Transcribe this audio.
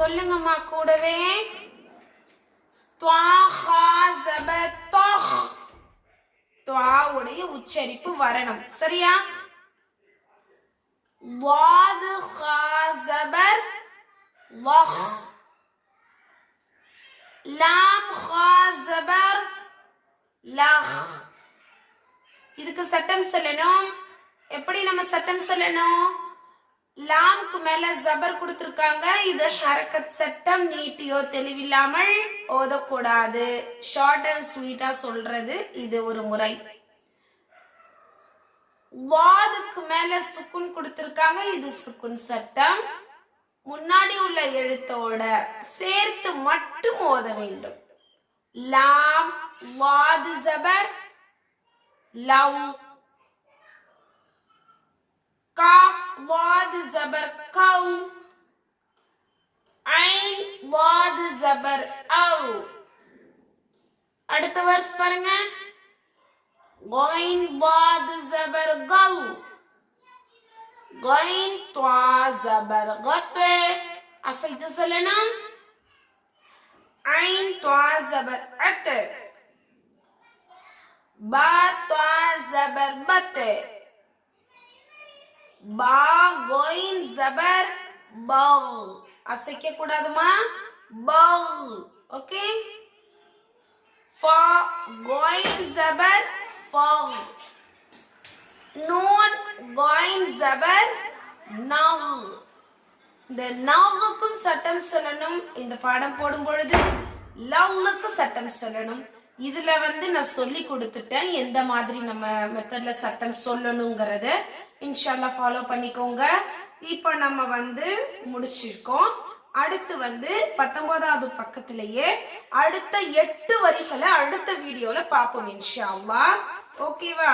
சொல்லுங்கம்மா கூடவே. துவா துவாவுடைய உச்சரிப்பு வரணும். சரியா? வாது ஹாசபர் வஹ் லாம் ஹாசபர் லஹ். இதுக்கு சட்டம் சொல்லணும். எப்படி நம்ம சட்டம் சொல்லணும்? லாம்க்கு மேல ஜபர் கொடுத்துருக்காங்க. இது ஹரக்கத் சட்டம் நீட்டியோ தெளிவில்லாமல் ஓதக்கூடாது. ஷார்ட் அண்ட் ஸ்வீட்டா சொல்றது இது ஒரு முறை. வாதுக்கு மேல சுக்குன் கொடுத்திருக்காங்க. இது சுக்குன் சட்டம். முன்னாடி உள்ள எழுத்தோட சேர்த்து மட்டும் ஓத வேண்டும். லாம் வாது ஜபர் லவ் காஃப் வாது ஜபர் ஐன் வாது ஜபர் அவ். அடுத்த வர்ஸ் பாருங்க. கோயின் வாது ஜபர் கௌ கோயின் துவா ஜபர் கத்வே. அசைத்து சொல்லணும். ஐன் துவா ஜபர் அத்து. பா துவா ஜபர் பத்து. பா கோயின் ஜபர் பவ். அசைக்க கூடாதுமா பவ். ஓகே? ஃபா கோயின் ஜபர் ஃபவ் நூன் கோயின் ஜபர் நவ். இந்த நவ்வுக்கும் சட்டம் சொல்லணும். இந்த பாடம் போடும் பொழுது லவ்வுக்கு சட்டம் சொல்லணும். இதுல வந்து நான் சொல்லி கொடுத்துட்டேன். எந்த மாதிரி நம்ம மெத்தட்ல சட்டம் சொல்லணுங்கிறத. இன்ஷால்லா ஃபாலோ பண்ணிக்கோங்க. இப்போ நம்ம வந்து முடிச்சிருக்கோம். அடுத்து வந்து பத்தொன்பதாவது பக்கத்திலேயே அடுத்த எட்டு வரிகளை அடுத்த வீடியோல பார்ப்போம் இன்ஷா அல்லா ஓகேவா